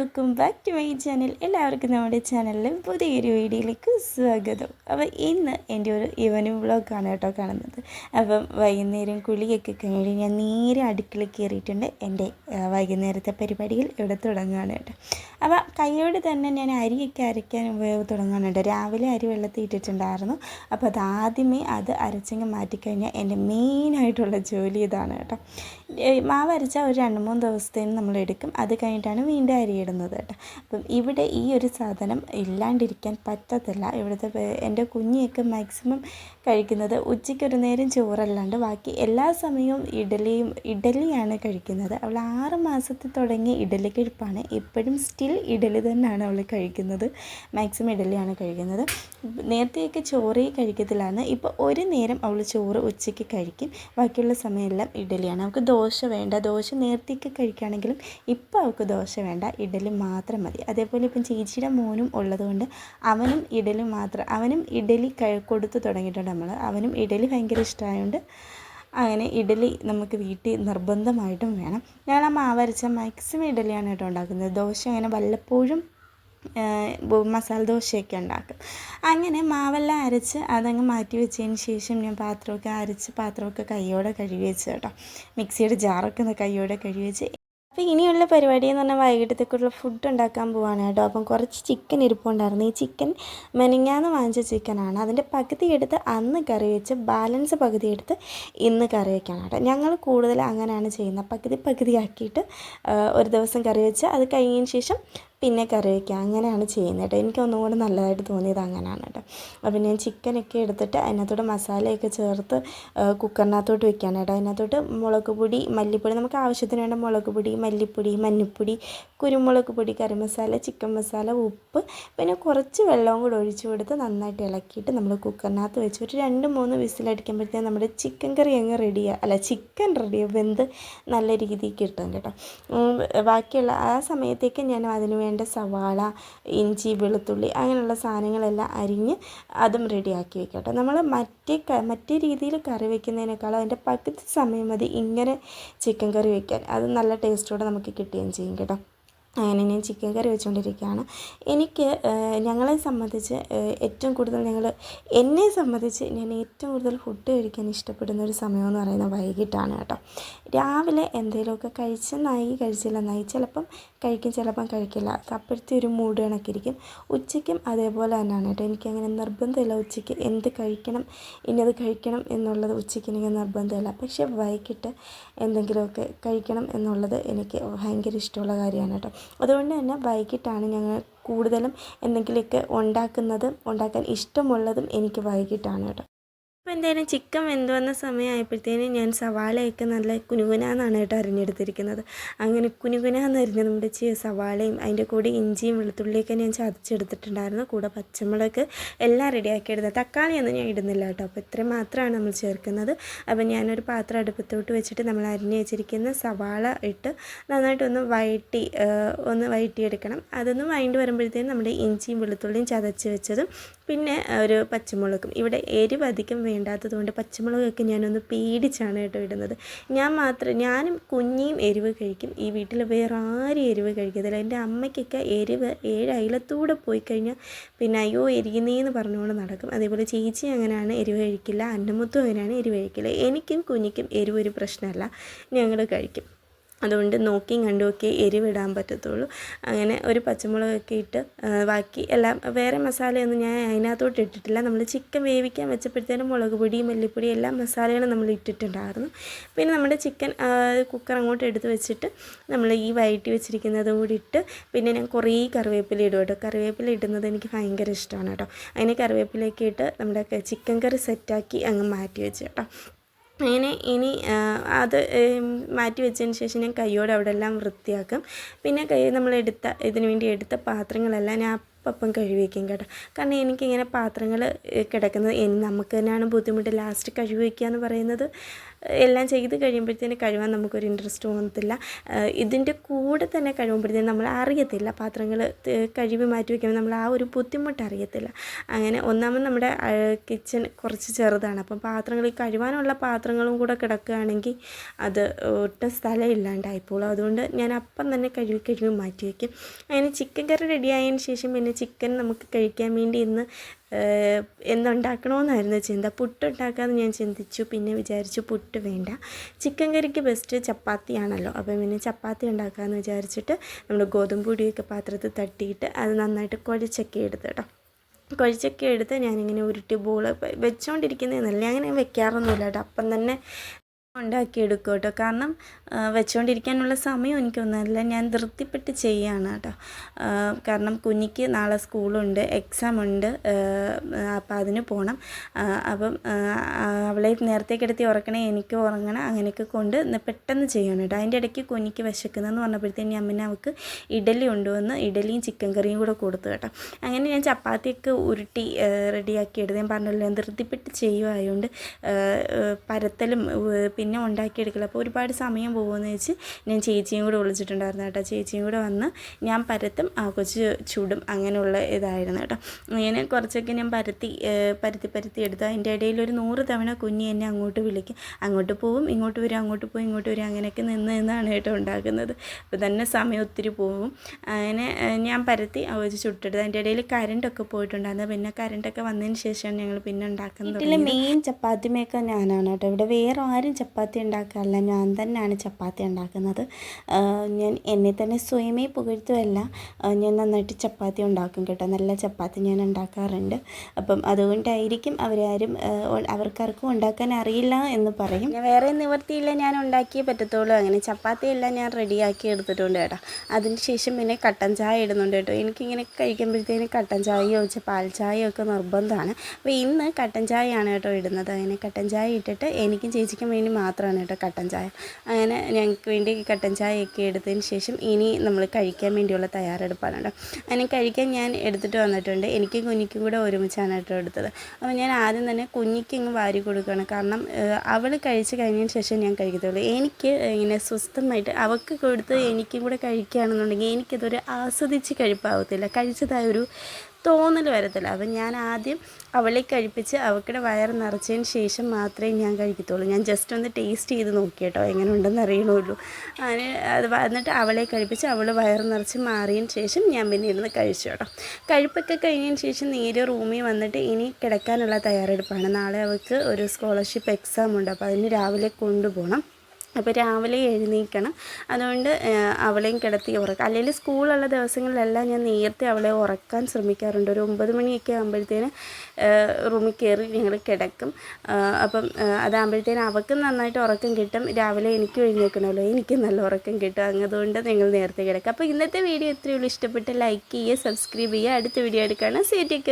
Welcome back to my channel എല്ലാവർക്കും നമ്മുടെ ചാനലിലെ പുതിയൊരു വീഡിയോയിലേക്ക് സ്വാഗതം. അപ്പോൾ ഇന്ന് എന്റെ ഒരു ഈവനിങ് വ്ളോഗാണ് കേട്ടോ കാണുന്നത്. അപ്പം വൈകുന്നേരം കുളിയൊക്കെ കഴിഞ്ഞ് ഞാൻ നേരെ അടുക്കള കയറിയിട്ടുണ്ട്. എന്റെ വൈകുന്നേരത്തെ പരിപാടികൾ ഇവിടെ തുടങ്ങുകയാണ് കേട്ടോ. അപ്പോൾ കൈയോട് തന്നെ ഞാൻ അരിയൊക്കെ അരയ്ക്കാൻ ഉപയോഗം തുടങ്ങുന്നുണ്ട്. രാവിലെ അരി വെള്ളത്തിൽ ഇട്ടിട്ടുണ്ടായിരുന്നു. അപ്പോൾ അത് ആദ്യമേ അത് അരച്ചങ്ങ് മാറ്റിക്കഴിഞ്ഞാൽ എന്റെ മെയിനായിട്ടുള്ള ജോലി ഇതാണ് കേട്ടോ. മാവ് അരച്ചാൽ ഒരു രണ്ട് മൂന്ന് ദിവസത്തേന് നമ്മൾ എടുക്കും. അത് കഴിഞ്ഞിട്ടാണ് വീണ്ടും അരി ഇടുന്നത് കേട്ടോ. അപ്പം ഇവിടെ ഈ ഒരു സാധനം ഇല്ലാണ്ടിരിക്കാൻ പറ്റത്തില്ല. ഇവിടുത്തെ എന്റെ കുഞ്ഞിയൊക്കെ മാക്സിമം കഴിക്കുന്നത് ഉച്ചയ്ക്ക് ഒരു നേരം ചോറല്ലാണ്ട് ബാക്കി എല്ലാ സമയവും ഇഡലിയും ഇഡലിയാണ് കഴിക്കുന്നത്. അവൾ ആറ് മാസത്തിൽ തുടങ്ങിയ ഇഡലി കഴിപ്പാണ്. എപ്പോഴും സ്റ്റിൽ ഇഡലി തന്നെയാണ് അവൾ കഴിക്കുന്നത്. മാക്സിമം ഇഡലിയാണ് കഴിക്കുന്നത്. നേരത്തെയൊക്കെ ചോറേ കഴിക്കത്തില്ലായിരുന്നു ഇപ്പോൾ ഒരു നേരം അവൾ ചോറ് ഉച്ചയ്ക്ക് കഴിക്കും. ബാക്കിയുള്ള സമയമെല്ലാം ഇഡലിയാണ്. അവൾക്ക് ദോശ വേണ്ട. ദോശ നേരത്തെയൊക്കെ കഴിക്കുകയാണെങ്കിലും ഇപ്പോൾ അവൾക്ക് ദോശ വേണ്ട. ഇഡലി മാത്രം മതി. അതേപോലെ ഇപ്പം ചേച്ചിയുടെ മോനും ഉള്ളതുകൊണ്ട് അവനും ഇഡലി മാത്രം അവനും ഇഡലി കൊടുത്തു തുടങ്ങിയിട്ടുണ്ട് നമ്മൾ. അവനും ഇഡലി ഭയങ്കര ഇഷ്ടമായതുകൊണ്ട് അങ്ങനെ ഇഡലി നമുക്ക് വീട്ടിൽ നിർബന്ധമായിട്ടും വേണം. ഞാൻ ആ മാവരച്ച മാക്സിമം ഇഡലിയാണ് കേട്ടോ ഉണ്ടാക്കുന്നത്. ദോശ അങ്ങനെ വല്ലപ്പോഴും മസാല ദോശയൊക്കെ ഉണ്ടാക്കും. അങ്ങനെ മാവെല്ലാം അരച്ച് അതങ്ങ് മാറ്റി വെച്ചതിന് ശേഷം ഞാൻ പാത്രമൊക്കെ അരച്ച് പാത്രമൊക്കെ കൈയോടെ കഴുകി വെച്ച് കേട്ടോ. മിക്സിയുടെ ജാറൊക്കെ ഒന്ന് കൈയോടെ കഴുകി വെച്ച് അപ്പോൾ ഇനിയുള്ള പരിപാടി എന്ന് പറഞ്ഞാൽ വൈകിട്ടത്തേക്കുള്ള ഫുഡ് ഉണ്ടാക്കാൻ പോവാണ് കേട്ടോ. അപ്പം കുറച്ച് ചിക്കൻ ഇരിപ്പുണ്ടായിരുന്നു. ഈ ചിക്കൻ മെനങ്ങാന്ന് വാങ്ങിച്ച ചിക്കനാണ് അതിന്റെ പകുതി എടുത്ത് അന്ന് കറി വെച്ച് ബാലൻസ് പകുതി എടുത്ത് ഇന്ന് കറി വെക്കാണ് കേട്ടോ. ഞങ്ങൾ കൂടുതൽ അങ്ങനെയാണ് ചെയ്യുന്നത്. പകുതി പകുതി ആക്കിയിട്ട് ഒരു ദിവസം കറി വെച്ച് അത് കഴിഞ്ഞതിന് ശേഷം പിന്നെ കറി വയ്ക്കുക. അങ്ങനെയാണ് ചെയ്യുന്നത് കേട്ടോ. എനിക്ക് ഒന്നും കൂടെ നല്ലതായിട്ട് തോന്നിയത് അങ്ങനെയാണ് കേട്ടോ. അപ്പോൾ ഞാൻ ചിക്കനൊക്കെ എടുത്തിട്ട് അതിനകത്തോട്ട് മസാലയൊക്കെ ചേർത്ത് കുക്കറിനകത്തോട്ട് വെക്കുകയാണ് കേട്ടോ. അതിനകത്തോട്ട് മുളക് പൊടി മല്ലിപ്പൊടി. നമുക്ക് ആവശ്യത്തിന് വേണ്ട മുളക് പൊടി മല്ലിപ്പൊടി മഞ്ഞൾപ്പൊടി കുരുമുളക് പൊടി കറി മസാല ചിക്കൻ മസാല ഉപ്പ് പിന്നെ കുറച്ച് വെള്ളവും കൂടെ ഒഴിച്ചു കൊടുത്ത് നന്നായിട്ട് ഇളക്കിയിട്ട് നമ്മൾ കുക്കറിനകത്ത് വെച്ച് ഒരു രണ്ട് മൂന്ന് വിസിലടിക്കുമ്പോഴത്തേക്കും നമ്മുടെ ചിക്കൻ കറി അങ്ങ് റെഡിയാണ് അല്ല ചിക്കൻ റെഡിയാണ് വെന്ത് നല്ല രീതിക്ക് കിട്ടും കേട്ടോ. ബാക്കിയുള്ള ആ സമയത്തേക്ക് ഞാൻ അതിന് വേണ്ട സവാള ഇഞ്ചി വെളുത്തുള്ളി അങ്ങനെയുള്ള സാധനങ്ങളെല്ലാം അരിഞ്ഞ് അതും റെഡിയാക്കി വെക്കാം കേട്ടോ നമ്മൾ മറ്റേ മറ്റേ രീതിയിൽ കറി വെക്കുന്നതിനേക്കാളും അതിന്റെ പകുതി സമയം മതി ഇങ്ങനെ ചിക്കൻ കറി വെക്കാൻ. അത് നല്ല ടേസ്റ്റോടെ നമുക്ക് കിട്ടുകയും ചെയ്യും കേട്ടോ. അങ്ങനെ ഞാൻ ചിക്കൻ കറി വെച്ചുകൊണ്ടിരിക്കുകയാണ്. എനിക്ക് ഞങ്ങളെ സംബന്ധിച്ച് ഏറ്റവും കൂടുതൽ ഞങ്ങൾ എന്നെ സംബന്ധിച്ച് ഞാൻ ഏറ്റവും കൂടുതൽ ഫുഡ് കഴിക്കാൻ ഇഷ്ടപ്പെടുന്ന ഒരു സമയമെന്ന് പറയുന്നത് വൈകിട്ടാണ് കേട്ടോ. രാവിലെ എന്തെങ്കിലുമൊക്കെ കഴിച്ചെന്നായി കഴിച്ചില്ലെന്നായി ചിലപ്പം കഴിക്കും ചിലപ്പം കഴിക്കില്ല. അപ്പോഴത്തെ ഒരു മൂഡ് കണക്കിരിക്കും. ഉച്ചയ്ക്കും അതേപോലെ തന്നെയാണ് കേട്ടോ. എനിക്കങ്ങനെ നിർബന്ധമില്ല ഉച്ചയ്ക്ക് എന്ത് കഴിക്കണം ഇന്നത് കഴിക്കണം എന്നുള്ളത് ഉച്ചയ്ക്ക് എനിക്ക് നിർബന്ധമില്ല. പക്ഷേ വൈകിട്ട് എന്തെങ്കിലുമൊക്കെ കഴിക്കണം എന്നുള്ളത് എനിക്ക് ഭയങ്കര ഇഷ്ടമുള്ള കാര്യമാണ് കേട്ടോ. അതുകൊണ്ട് തന്നെ വൈകിട്ടാണ് ഞങ്ങൾ കൂടുതലും എന്തെങ്കിലുമൊക്കെ ഉണ്ടാക്കുന്നതും ഉണ്ടാക്കാൻ ഇഷ്ടമുള്ളതും എനിക്ക് വൈകിട്ടാണ് കേട്ടോ. അപ്പോൾ എന്തായാലും ചിക്കൻ വെന്ത് വന്ന സമയമായപ്പോഴത്തേനും ഞാൻ സവാളയൊക്കെ നല്ല കുനുകുനാന്നാണ് കേട്ടോ അരിഞ്ഞെടുത്തിരിക്കുന്നത്. അങ്ങനെ കുനുകുനാന്ന് അരിഞ്ഞ നമ്മുടെ സവാളയും അതിന്റെ കൂടെ ഇഞ്ചിയും വെളുത്തുള്ളിയൊക്കെ ഞാൻ ചതച്ചെടുത്തിട്ടുണ്ടായിരുന്നു. കൂടെ പച്ചമുളക് എല്ലാം റെഡിയാക്കി എടുത്തത് തക്കാളിയൊന്നും ഞാൻ ഇടുന്നില്ല കേട്ടോ. അപ്പോൾ ഇത്രയും മാത്രമാണ് നമ്മൾ ചേർക്കുന്നത്. അപ്പോൾ ഞാനൊരു പാത്രം അടുപ്പത്തോട്ട് വെച്ചിട്ട് നമ്മൾ അരിഞ്ഞ് വെച്ചിരിക്കുന്ന സവാള ഇട്ട് നന്നായിട്ടൊന്ന് വഴറ്റി ആ, ഒന്ന് വഴറ്റിയെടുക്കണം അതൊന്ന് വഴണ്ടി വരുമ്പോഴത്തേനും നമ്മുടെ ഇഞ്ചിയും വെളുത്തുള്ളിയും ചതച്ച് വെച്ചതും പിന്നെ ഒരു പച്ചമുളകും. ഇവിടെ എരിവ് അധികം വേണ്ടാത്തത് കൊണ്ട് പച്ചമുളകൊക്കെ ഞാനൊന്ന് പേടിച്ചാണ് കേട്ടോ ഇടുന്നത്. ഞാൻ മാത്രം ഞാനും കുഞ്ഞിയും എരിവ് കഴിക്കും. ഈ വീട്ടിൽ വേറെ ആരും എരിവ് കഴിക്കത്തില്ല. എന്റെ അമ്മയ്ക്കൊക്കെ എരിവ് ഏഴ് അയിലത്തൂടെ പോയി കഴിഞ്ഞാൽ പിന്നെ അയ്യോ എരിയുന്നേന്ന് പറഞ്ഞുകൊണ്ട് നടക്കും. അതേപോലെ ചേച്ചി അങ്ങനെയാണ് എരിവ് കഴിക്കില്ല. അന്നമുത്തും അങ്ങനെയാണ് എരിവ് കഴിക്കില്ല. എനിക്കും കുഞ്ഞിക്കും എരിവ് ഒരു പ്രശ്നമല്ല. ഞങ്ങൾ കഴിക്കും. അതുകൊണ്ട് നോക്കിയും കണ്ടുമൊക്കെ എരിവിടാൻ പറ്റത്തുള്ളൂ. അങ്ങനെ ഒരു പച്ചമുളകൊക്കെ ഇട്ട് ബാക്കി എല്ലാം വേറെ മസാലയൊന്നും ഞാൻ അതിനകത്തോട്ട് ഇട്ടിട്ടില്ല. നമ്മൾ ചിക്കൻ വേവിക്കാൻ വെച്ചപ്പോഴത്തേനും മുളക് പൊടി മല്ലിപ്പൊടി എല്ലാ മസാലകളും നമ്മൾ ഇട്ടിട്ടുണ്ടായിരുന്നു. പിന്നെ നമ്മുടെ ചിക്കൻ കുക്കർ അങ്ങോട്ട് എടുത്ത് വെച്ചിട്ട് നമ്മൾ ഈ വയറ്റി വെച്ചിരിക്കുന്നതും കൂടി ഇട്ട് പിന്നെ ഞാൻ കുറേ കറിവേപ്പില ഇടും കേട്ടോ. കറിവേപ്പില ഇടുന്നത് എനിക്ക് ഭയങ്കര ഇഷ്ടമാണ് കേട്ടോ. അതിന് കറിവേപ്പിലയൊക്കെ ഇട്ട് നമ്മുടെ ചിക്കൻ കറി സെറ്റാക്കി അങ്ങ് മാറ്റി വെച്ചു കേട്ടോ. അങ്ങനെ ഇനി അത് മാറ്റി വെച്ചതിന് ശേഷം ഞാൻ കൈയോടെ അവിടെ എല്ലാം വൃത്തിയാക്കും. പിന്നെ കൈ നമ്മൾ എടുത്ത ഇതിന് വേണ്ടി എടുത്ത പാത്രങ്ങളെല്ലാം ഞാൻ അപ്പം കഴുകി കേട്ടോ. കാരണം എനിക്കിങ്ങനെ പാത്രങ്ങൾ കിടക്കുന്നത് ഇനി നമുക്ക് തന്നെയാണ് ബുദ്ധിമുട്ട്. ലാസ്റ്റ് കഴുകി എന്ന് പറയുന്നത് എല്ലാം ചെയ്ത് കഴിയുമ്പോഴത്തേന് കഴുകാൻ നമുക്കൊരു ഇൻട്രസ്റ്റ് തോന്നത്തില്ല. ഇതിന്റെ കൂടെ തന്നെ കഴിയുമ്പോഴത്തേന് നമ്മൾ അറിയത്തില്ല പാത്രങ്ങൾ കഴുകി മാറ്റി വയ്ക്കുമ്പോൾ നമ്മൾ ആ ഒരു ബുദ്ധിമുട്ട് അറിയത്തില്ല. അങ്ങനെ ഒന്നാമത് നമ്മുടെ കിച്ചൺ കുറച്ച് ചെറുതാണ്. അപ്പം പാത്രങ്ങൾ കഴിവാനുള്ള പാത്രങ്ങളും കൂടെ കിടക്കുകയാണെങ്കിൽ അത് ഒട്ടും സ്ഥലം ഇല്ലാണ്ടായിപ്പോളും അതുകൊണ്ട് ഞാൻ അപ്പം തന്നെ കഴുകി കഴുകി മാറ്റി വയ്ക്കും അങ്ങനെ ചിക്കൻ കറി റെഡിയായതിന് ശേഷം പിന്നെ ചിക്കൻ നമുക്ക് കഴിക്കാൻ വേണ്ടി ഇന്ന് എന്തുണ്ടാക്കണമെന്നായിരുന്നു ചിന്ത. പുട്ടുണ്ടാക്കാമെന്ന് ഞാൻ ചിന്തിച്ചു. പിന്നെ വിചാരിച്ചു പുട്ട് വേണ്ട. ചിക്കൻ കറിക്ക് ബെസ്റ്റ് ചപ്പാത്തിയാണല്ലോ. അപ്പം പിന്നെ ചപ്പാത്തി ഉണ്ടാക്കാമെന്ന് വിചാരിച്ചിട്ട് നമ്മൾ ഗോതമ്പ് പൊടിയൊക്കെ പാത്രത്തിൽ തട്ടിയിട്ട് അത് നന്നായിട്ട് കുഴച്ചൊക്കെ എടുത്ത് കേട്ടോ. കുഴച്ചൊക്കെ എടുത്ത് ഞാനിങ്ങനെ ഉരുട്ടി ബോൾ വെച്ചുകൊണ്ടിരിക്കുന്നതെന്നല്ല അങ്ങനെ വെക്കാറൊന്നുമില്ല കേട്ടോ. അപ്പം തന്നെ ഉണ്ടാക്കിയെടുക്കും കേട്ടോ കാരണം വെച്ചുകൊണ്ടിരിക്കാനുള്ള സമയം എനിക്കൊന്നുമല്ല. ഞാൻ ധൃത്തിപ്പെട്ട് ചെയ്യാണ് കേട്ടോ. കാരണം കുഞ്ഞിക്ക് നാളെ സ്കൂളുണ്ട് എക്സാം ഉണ്ട് അപ്പം അതിന് പോകണം അപ്പം അവളെ നേരത്തെ കിടത്തി ഉറക്കണേ എനിക്ക് ഉറങ്ങണം അങ്ങനെയൊക്കെ കൊണ്ട് പെട്ടെന്ന് ചെയ്യണം കേട്ടോ. അതിന്റെ ഇടയ്ക്ക് കുഞ്ഞിക്ക് വിശക്കുന്നതെന്ന് ഞാൻ അമ്മനെ അവൾക്ക് ഇഡലി കൊണ്ടുവന്ന് ഇഡലിയും ചിക്കൻ കറിയും കൂടെ കൊടുത്തു കേട്ടോ. അങ്ങനെ ഞാൻ ചപ്പാത്തിയൊക്കെ ഉരുട്ടി റെഡിയാക്കി എടുത്ത് ഞാൻ പറഞ്ഞല്ലോ ഞാൻ ധൃതിപ്പെട്ട് ചെയ്യുമായതുകൊണ്ട് പരത്തലും പിന്നെ ഉണ്ടാക്കിയെടുക്കില്ല അപ്പോൾ ഒരുപാട് സമയം പോകുമെന്ന് വെച്ച് ഞാൻ ചേച്ചിയും കൂടെ വിളിച്ചിട്ടുണ്ടായിരുന്നു കേട്ടോ. ചേച്ചിയും കൂടെ വന്ന് ഞാൻ പരത്തും ആ കൊച്ച് ചൂടും അങ്ങനെയുള്ള ഇതായിരുന്നു കേട്ടോ. ഇങ്ങനെ കുറച്ചൊക്കെ ഞാൻ പരത്തി പരത്തി പരത്തി എടുത്തു. അതിന്റെ ഇടയിൽ ഒരു നൂറ് തവണ കുഞ്ഞി എന്നെ അങ്ങോട്ട് വിളിക്കും. അങ്ങോട്ട് പോവും ഇങ്ങോട്ട് വരും അങ്ങോട്ട് പോയി ഇങ്ങോട്ട് വരും. അങ്ങനെയൊക്കെ നിന്ന് നിന്നാണ് കേട്ടോ ഉണ്ടാക്കുന്നത്. അപ്പോൾ തന്നെ സമയം ഒത്തിരി പോവും അങ്ങനെ ഞാൻ പരത്തി ആ കൊച്ച് ചുട്ടെടുത്ത്. അതിന്റെ ഇടയിൽ കരണ്ടൊക്കെ പോയിട്ടുണ്ടായിരുന്നു. പിന്നെ കരണ്ടൊക്കെ വന്നതിന് ശേഷമാണ് ഞങ്ങൾ പിന്നെ ഉണ്ടാക്കുന്നത് മെയിൻ ചപ്പാത്തി മേക്കർ ഞാനാണ് കേട്ടോ. ഇവിടെ വേറെ ആരും ചപ്പാത്തി ഉണ്ടാക്കാറില്ല. ഞാൻ തന്നെയാണ് ചപ്പാത്തി ഉണ്ടാക്കുന്നത്. ഞാൻ എന്നെ തന്നെ സ്വയമേ പുകഴ്ത്തുമല്ല ഞാൻ നന്നായിട്ട് ചപ്പാത്തി ഉണ്ടാക്കും കേട്ടോ. നല്ല ചപ്പാത്തി ഞാൻ ഉണ്ടാക്കാറുണ്ട്. അപ്പം അതുകൊണ്ടായിരിക്കും അവരാരും അവർക്കാർക്കും ഉണ്ടാക്കാൻ അറിയില്ല എന്ന് പറയും. വേറെ നിവർത്തിയില്ല ഞാൻ ഉണ്ടാക്കിയേ പറ്റത്തുള്ളൂ. അങ്ങനെ ചപ്പാത്തി എല്ലാം ഞാൻ റെഡിയാക്കി എടുത്തിട്ടുണ്ട് കേട്ടോ. അതിന് ശേഷം പിന്നെ കട്ടൻ ചായ ഇടുന്നുണ്ട് കേട്ടോ. എനിക്കിങ്ങനെ കഴിക്കുമ്പോഴത്തേന് കട്ടൻ ചായയോ പാൽ ചായയോ ഒക്കെ നിർബന്ധമാണ്. അപ്പോൾ ഇന്ന് കട്ടൻ ചായയാണ് കേട്ടോ ഇടുന്നത്. അങ്ങനെ കട്ടൻ ചായ ഇട്ടിട്ട് എനിക്കും ചേച്ചിക്കും വേണ്ടി മാത്രമാണ് കേട്ടോ കട്ടൻ ചായ. അങ്ങനെ ഞങ്ങൾക്ക് വേണ്ടി കട്ടൻ ചായയൊക്കെ എടുത്തതിന് ശേഷം ഇനി നമ്മൾ കഴിക്കാൻ വേണ്ടിയുള്ള തയ്യാറെടുപ്പാണ് കേട്ടോ. അങ്ങനെ കഴിക്കാൻ ഞാൻ എടുത്തിട്ട് വന്നിട്ടുണ്ട്. എനിക്കും കുഞ്ഞിക്കും കൂടെ ഒരുമിച്ചാണ് കേട്ടോ എടുത്തത്. അപ്പോൾ ഞാൻ ആദ്യം തന്നെ കുഞ്ഞിക്ക് ഇങ്ങ് വാരി കൊടുക്കുകയാണ്. കാരണം അവൾ കഴിച്ച് കഴിഞ്ഞതിന് ശേഷം ഞാൻ കഴിക്കത്തുള്ളൂ. എനിക്ക് ഇങ്ങനെ സ്വസ്ഥമായിട്ട് അവൾക്ക് കൊടുത്ത് എനിക്കും കൂടെ കഴിക്കുകയാണെന്നുണ്ടെങ്കിൽ എനിക്കതൊരു ആസ്വദിച്ച് കഴിപ്പാവത്തില്ല. കഴിച്ചതായൊരു തോന്നൽ വരത്തില്ല. അപ്പം ഞാൻ ആദ്യം അവളെ കഴിപ്പിച്ച് അവൾക്കിടെ വയർ നിറച്ചതിന് ശേഷം മാത്രമേ ഞാൻ കഴിക്കത്തുള്ളൂ. ഞാൻ ജസ്റ്റ് ഒന്ന് ടേസ്റ്റ് ചെയ്ത് നോക്കിയിട്ടോ എങ്ങനെ ഉണ്ടെന്ന് അറിയണമല്ലോ. അങ്ങനെ അത് വന്നിട്ട് അവളെ കഴിപ്പിച്ച് അവൾ വയർ നിറച്ച് മാറിയതിന് ശേഷം ഞാൻ പിന്നെ ഇരുന്ന് കഴിച്ചു കേട്ടോ. കഴിപ്പൊക്കെ കഴിഞ്ഞതിന് ശേഷം നേരെ റൂമിൽ വന്നിട്ട് ഇനി കിടക്കാനുള്ള തയ്യാറെടുപ്പാണ്. നാളെ അവൾക്ക് ഒരു സ്കോളർഷിപ്പ് എക്സാം ഉണ്ട്. അപ്പോൾ അതിന് രാവിലെ കൊണ്ടുപോകണം. അപ്പോൾ രാവിലെ എഴുന്നേൽക്കണം. അതുകൊണ്ട് അവളെയും കിടത്തി ഉറക്കുക അല്ലെങ്കിൽ സ്കൂളുള്ള ദിവസങ്ങളിലെല്ലാം ഞാൻ നേരത്തെ അവളെ ഉറക്കാൻ ശ്രമിക്കാറുണ്ട്. ഒരു ഒമ്പത് മണിയൊക്കെ ആകുമ്പോഴത്തേന് റൂമിൽ കയറി ഞങ്ങൾ കിടക്കും. അപ്പം അതാകുമ്പോഴത്തേന് അവൾക്കും നന്നായിട്ട് ഉറക്കം കിട്ടും. രാവിലെ എനിക്കും എഴുന്നേൽക്കണമല്ലോ. എനിക്കും നല്ല ഉറക്കം കിട്ടും. അതുകൊണ്ട് നിങ്ങൾ നേരത്തെ കിടക്കുക അപ്പോൾ ഇന്നത്തെ വീഡിയോ ഇത്രയുള്ളൂ ഇഷ്ടപ്പെട്ട് ലൈക്ക് ചെയ്യുക സബ്സ്ക്രൈബ് ചെയ്യുക. അടുത്ത വീഡിയോ എടുക്കുകയാണ് സീറ്റേക്ക്